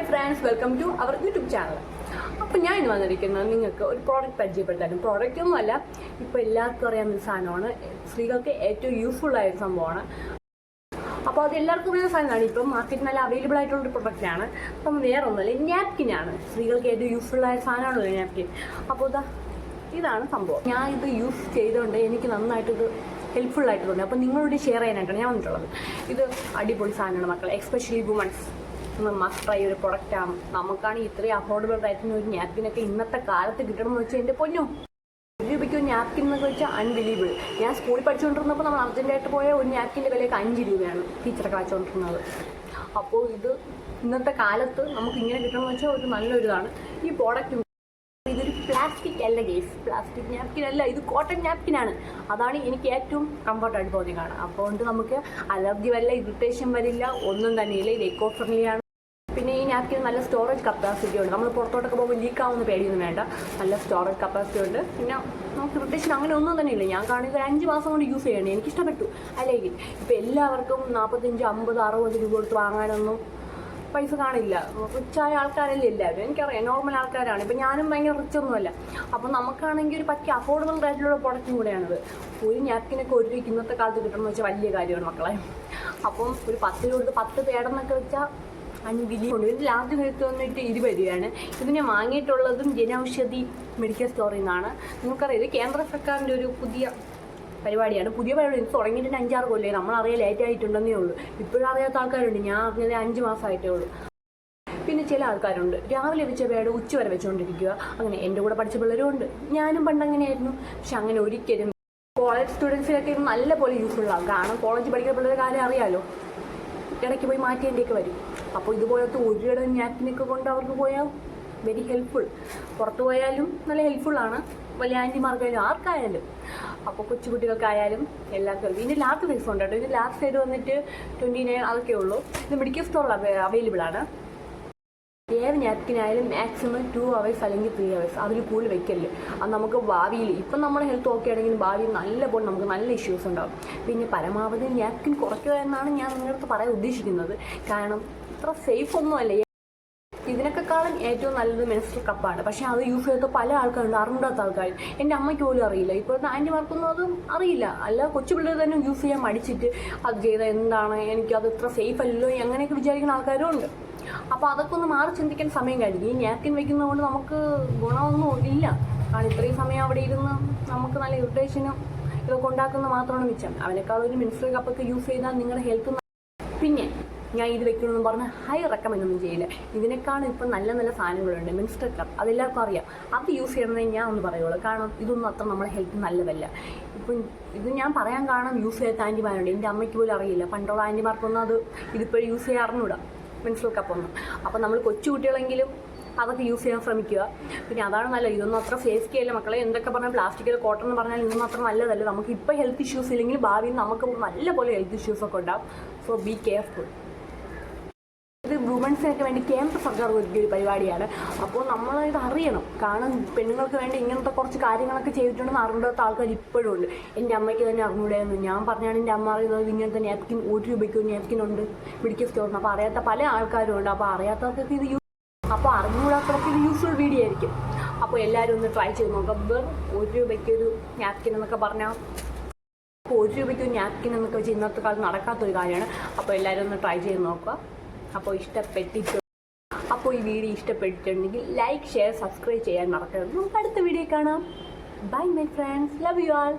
My friends welcome to our YouTube channel അപ്പോൾ ഞാൻ ഇന്ന് വന്നിരിക്കുന്നത് നിങ്ങൾക്ക് ഒരു പ്രോഡക്റ്റ് പരിചയപ്പെടുത്താനും പ്രോഡക്റ്റ് ഒന്നുമല്ല ഇപ്പോൾ എല്ലാവർക്കും അറിയാവുന്ന ഒരു സാധനമാണ്. സ്ത്രീകൾക്ക് ഏറ്റവും യൂസ്ഫുൾ ആയ ഒരു സംഭവമാണ്. അപ്പോൾ അത് എല്ലാവർക്കും അറിയുന്ന സാധനമാണ്. ഇപ്പം മാർക്കറ്റിൽ നല്ല അവൈലബിൾ ആയിട്ടുള്ള ഒരു പ്രൊഡക്റ്റാണ് അപ്പം വേറെ ഒന്നുമല്ല നാപ്കിനാണ് സ്ത്രീകൾക്ക് ഏറ്റവും യൂസ്ഫുൾ ആയ സാധനമാണല്ലോ നാപ്കിൻ അപ്പോൾ ഇതാ ഇതാണ് സംഭവം. ഞാൻ ഇത് യൂസ് ചെയ്തുകൊണ്ട് എനിക്ക് നന്നായിട്ട് ഇത് ഹെൽപ്ഫുൾ ആയിട്ട് തോന്നി അപ്പോൾ നിങ്ങളോട് ഷെയർ ചെയ്യാനായിട്ടാണ് ഞാൻ വന്നിട്ടുള്ളത്. ഇത് അടിപൊളി സാധനമാണ് മക്കളെ എക്സ്പെഷ്യലി വുമൺസ് മസ്റ്റ് ട്രൈ ഒരു പ്രൊഡക്റ്റാണ് നമുക്കാണ് ഇത്രയും അഫോർഡബിൾ റേറ്റിന് ഒരു നാപ്കിനൊക്കെ ഇന്നത്തെ കാലത്ത് കിട്ടണം എന്ന് വെച്ചാൽ എന്റെ പൊന്നു. രൂപയ്ക്ക് ഒരു നാപ്കിൻ എന്നൊക്കെ വെച്ചാൽ അൺബിലീബിൾ ഞാൻ സ്കൂളിൽ പഠിച്ചുകൊണ്ടിരുന്നപ്പോൾ നമ്മൾ അർജന്റായിട്ട് പോയ ഒരു നാപ്കിന്റെ വിലയൊക്കെ അഞ്ച് രൂപയാണ് ടീച്ചറൊക്കെ വെച്ചുകൊണ്ടിരുന്നത് അപ്പോൾ ഇത് ഇന്നത്തെ കാലത്ത് നമുക്ക് ഇങ്ങനെ കിട്ടണമെന്ന് വെച്ചാൽ ഒരു നല്ലൊരു ഇതാണ് ഈ പ്രോഡക്റ്റ് ഇതൊരു പ്ലാസ്റ്റിക് അല്ല ഗേസ് പ്ലാസ്റ്റിക് നാപ്കിൻ അല്ല ഇത് കോട്ടൺ നാപ്കിൻ ആണ്. അതാണ് എനിക്ക് ഏറ്റവും കംഫർട്ടായിട്ട് തോന്നിയ കാണാം അതുകൊണ്ട് നമുക്ക് അലർജി വരില്ല ഇറിറ്റേഷൻ വരില്ല ഒന്നും തന്നെയില്ല. ഇത് എക്കോ ഫ്രണ്ട്ലി ആണ്. പിന്നെ ഈ നാപ്കിൻ നല്ല സ്റ്റോറേജ് കപ്പാസിറ്റി ഉണ്ട്. നമ്മൾ പുറത്തോട്ടൊക്കെ പോകുമ്പോൾ ലീക്ക് ആവുന്ന പേടിയൊന്നും വേണ്ട. നല്ല സ്റ്റോറേജ് കപ്പാസിറ്റി ഉണ്ട്. പിന്നെ നമുക്ക് പ്രത്യേകിച്ച് അങ്ങനെ ഒന്നും തന്നെ ഇല്ല. ഞാൻ കാണുന്നത് ഒരു അഞ്ച് മാസം കൊണ്ട് യൂസ് ചെയ്യണേ. എനിക്ക് ഇഷ്ടപ്പെട്ടു. അല്ലെങ്കിൽ ഇപ്പോൾ എല്ലാവർക്കും നാൽപ്പത്തഞ്ച് അമ്പത് അറുപത് രൂപ കൊടുത്ത് വാങ്ങാനൊന്നും പൈസ കാണില്ല. റിച്ചായ ആൾക്കാരല്ലേ എല്ലാവരും. എനിക്കറിയാം. നോർമൽ ആൾക്കാരാണ്. ഇപ്പം ഞാനും ഭയങ്കര റിച്ച് ഒന്നുമല്ല. അപ്പം നമുക്കാണെങ്കിൽ ഒരു പറ്റിയ അഫോർഡബിൾ റേറ്റിലുള്ള പ്രൊഡക്റ്റും കൂടെയാണത്. ഒരു നാപ്കിനൊക്കെ ഒരു ഇന്നത്തെ കാലത്ത് കിട്ടണമെന്ന് വെച്ചാൽ വലിയ കാര്യമാണ് മക്കളെ. അപ്പം ഒരു പത്ത് രൂപ പത്ത് പേടെന്നൊക്കെ വെച്ചാൽ അൺബിലീവുണ്ട് ഇതിൽ നിരക്ക് വന്നിട്ട് ഇരുപത് രൂപയാണ്. ഇത് ഞാൻ വാങ്ങിയിട്ടുള്ളതും ജനൌഷധി മെഡിക്കൽ സ്റ്റോറിൽ നിന്നാണ്. നിങ്ങൾക്കറിയാം ഇത് കേന്ദ്ര സർക്കാരിന്റെ ഒരു പുതിയ പരിപാടിയാണ്. പുതിയ പരിപാടി ഇത് തുടങ്ങിയിട്ട് അഞ്ചാറ് കൊല്ലേ നമ്മളറിയാൻ ലേറ്റ് ആയിട്ടുണ്ടെന്നേ ഉള്ളൂ. ഇപ്പോഴും അറിയാത്ത ആൾക്കാരുണ്ട്. ഞാൻ അറിഞ്ഞത് അഞ്ച് മാസമായിട്ടേ ഉള്ളൂ. പിന്നെ ചില ആൾക്കാരുണ്ട്. രാവിലെ വെച്ച പേട് ഉച്ച വരെ വെച്ചുകൊണ്ടിരിക്കുക അങ്ങനെ എന്റെ കൂടെ പഠിച്ച പിള്ളേരും ഉണ്ട്. ഞാനും പണ്ട് അങ്ങനെയായിരുന്നു. പക്ഷെ അങ്ങനെ ഒരിക്കലും കോളേജ് സ്റ്റുഡൻസിനൊക്കെ ഇത് നല്ല പോലെ യൂസ്ഫുൾ ആകും കാരണം കോളേജ് പഠിക്കുന്ന പിള്ളേരെ കാര്യം അറിയാമല്ലോ ഇടയ്ക്ക് പോയി മാറ്റേണ്ടിയൊക്കെ വരും. അപ്പോൾ ഇതുപോലത്തെ ഒരിടം ഞാറ്റിനൊക്കെ കൊണ്ട് അവർക്ക് പോയാൽ വെരി ഹെൽപ്ഫുൾ പുറത്ത് പോയാലും നല്ല ഹെൽപ്ഫുള്ളാണ് വലിയ ആന്റിമാർക്കായാലും ആർക്കായാലും. അപ്പോൾ കൊച്ചുകുട്ടികൾക്കായാലും എല്ലാവർക്കും ഇതിന്റെ ലാസ്റ്റ് പ്രൈസ് ഉണ്ട് കേട്ടോ. ഇതിന്റെ ലാസ്റ്റ് സൈഡ് വന്നിട്ട് ട്വന്റി നയൻ അതൊക്കെ ഉള്ളൂ ഇത് മെഡിക്കൽ സ്റ്റോറിൽ അവൈലബിൾ ആണ്. ഏത് നാപ്കിനായാലും മാക്സിമം ടു അവേഴ്സ് അല്ലെങ്കിൽ ത്രീ അവേഴ്സ് അതിൽ കൂടുതൽ വെക്കല്ല് അത് നമുക്ക് ഭാവിയിൽ ഇപ്പം നമ്മുടെ ഹെൽത്ത് ഓക്കെ ആണെങ്കിലും ഭാവിയിൽ നല്ല പോലെ നമുക്ക് നല്ല ഇഷ്യൂസ് ഉണ്ടാകും പിന്നെ പരമാവധി നാപ്കിൻ കുറയ്ക്കുക എന്നാണ് ഞാൻ നിങ്ങളുടെ അടുത്ത് പറയാൻ ഉദ്ദേശിക്കുന്നത്. കാരണം ഇത്ര സേഫ് ഒന്നുമല്ല ഇതിനൊക്കെക്കാളും ഏറ്റവും നല്ലത് മെൻസ്ട്രൽ കപ്പാണ് പക്ഷേ അത് യൂസ് ചെയ്ത പല ആൾക്കാരുണ്ട് അറിഞ്ഞാത്ത ആൾക്കാർ എന്റെ അമ്മയ്ക്ക് പോലും അറിയില്ല. ഇപ്പോഴത്തെ ആന്റിമാർക്കൊന്നും അതും അറിയില്ല. അല്ല കൊച്ചു പിള്ളേർ തന്നെ യൂസ് ചെയ്യാൻ മടിച്ചിട്ട് അത് ചെയ്ത എന്താണ് എനിക്കത് ഇത്ര സേഫ് അല്ലല്ലോ അങ്ങനെയൊക്കെ വിചാരിക്കുന്ന ആൾക്കാരും ഉണ്ട്. അപ്പോൾ അതൊക്കെ ഒന്ന് മാറി ചിന്തിക്കാൻ സമയം കഴിഞ്ഞു. ഈ നാപ്കിൻ വെക്കുന്നതുകൊണ്ട് നമുക്ക് ഗുണമൊന്നും ഇല്ല. കാരണം ഇത്രയും സമയം അവിടെ ഇരുന്ന് നമുക്ക് നല്ല ഇറിറ്റേഷനും ഇതൊക്കെ ഉണ്ടാക്കുന്ന മാത്രമാണ് മിച്ചം. അവനേക്കാൾ ഒരു മിനിസ്റ്റർ കപ്പൊക്കെ യൂസ് ചെയ്താൽ നിങ്ങളുടെ ഹെൽത്ത് പിന്നെ ഞാൻ ഇത് വെക്കണമെന്ന് പറഞ്ഞ് ഹൈ റെക്കമെൻഡ് ഒന്നും ചെയ്യില്ല. ഇതിനേക്കാളും ഇപ്പം നല്ല നല്ല സാധനങ്ങളുണ്ട്. മിനിസ്റ്റർ കപ്പ് അതെല്ലാവർക്കും അറിയാം. അത് യൂസ് ചെയ്യണമെന്നേ ഞാൻ ഒന്ന് പറയുള്ളൂ. കാരണം ഇതൊന്നും അത്ര നമ്മുടെ ഹെൽത്ത് നല്ലതല്ല. ഇപ്പം ഇത് ഞാൻ പറയാൻ കാരണം യൂസ് ചെയ്യാത്ത ആന്റിമാരുണ്ട്. എന്റെ അമ്മയ്ക്ക് പോലും അറിയില്ല. പണ്ടുള്ള ആന്റിമാർക്കൊന്നും അത് ഇതിപ്പോൾ യൂസ് ചെയ്യാൻ മിനിസ്റ്റർ കപ്പൊന്നും. അപ്പോൾ നമ്മൾ കൊച്ചു കുട്ടികളെങ്കിലും അതൊക്കെ യൂസ് ചെയ്യാൻ ശ്രമിക്കുക. പിന്നെ അതാണ് നല്ലത്. ഇതൊന്നും അത്ര സേഫ്റ്റി അല്ല. മക്കളെ എന്തൊക്കെ പറഞ്ഞാൽ പ്ലാസ്റ്റിക്കിൽ കോട്ടൺ എന്ന് പറഞ്ഞാൽ ഇതൊന്നും അത്ര നല്ലതല്ല. നമുക്ക് ഇപ്പോൾ ഹെൽത്ത് ഇഷ്യൂസ് ഇല്ലെങ്കിൽ ഭാവിയിൽ നമുക്ക് നല്ല പോലെ ഹെൽത്ത് ഇഷ്യൂസൊക്കെ ഉണ്ടാകും സോ ബി കെയർഫുൾ വുമൻസിനൊക്കെ വേണ്ടി കേന്ദ്ര സർക്കാർ ഒരുക്കിയ ഒരു പരിപാടിയാണ്. അപ്പോൾ നമ്മൾ ഇത് അറിയണം. കാരണം പെണ്ണുങ്ങൾക്ക് വേണ്ടി ഇങ്ങനത്തെ കുറച്ച് കാര്യങ്ങളൊക്കെ ചെയ്തിട്ടുണ്ടെന്ന് അറിഞ്ഞിടത്ത ആൾക്കാർ ഇപ്പോഴും ഉണ്ട്. എന്റെ അമ്മയ്ക്ക് തന്നെ അറിഞ്ഞൂടായിരുന്നു. ഞാൻ പറഞ്ഞാണ് എന്റെ അമ്മ അറിയുന്നത് ഇങ്ങനത്തെ നാപ്കിൻ ഒരു രൂപയ്ക്ക് ഒരു നാപ്കിൻ ഉണ്ട് മെഡിക്കൽ സ്റ്റോറിന് അപ്പോൾ അറിയാത്ത പല ആൾക്കാരും ഉണ്ട്. അപ്പോൾ അറിയാത്തവർക്കൊക്കെ ഇത് യൂസ് അപ്പോൾ അറിഞ്ഞുകൂടാത്തവർക്ക് ഇത് യൂസ്ഫുൾ വീഡിയോ ആയിരിക്കും. അപ്പോൾ എല്ലാവരും ഒന്ന് ട്രൈ ചെയ്ത് നോക്കാം. വെറും ഒരു രൂപയ്ക്ക് ഒരു നാപ്കിൻ എന്നൊക്കെ പറഞ്ഞാൽ അപ്പോൾ ഒരു രൂപയ്ക്ക് ഒരു നാപ്കിൻ എന്നൊക്കെ വെച്ച് ഇന്നത്തെ കാലത്ത് നടക്കാത്തൊരു കാര്യമാണ്. അപ്പോൾ എല്ലാവരും ഒന്ന് ട്രൈ ചെയ്ത് നോക്കുക. അപ്പോൾ ഇഷ്ടപ്പെട്ടിട്ടുണ്ട് അപ്പോൾ ഈ വീഡിയോ ഇഷ്ടപ്പെട്ടിട്ടുണ്ടെങ്കിൽ ലൈക്ക് ഷെയർ സബ്സ്ക്രൈബ് ചെയ്യാൻ മറക്കരുത്. നമുക്ക് അടുത്ത വീഡിയോ കാണാം. Bye my friends love you all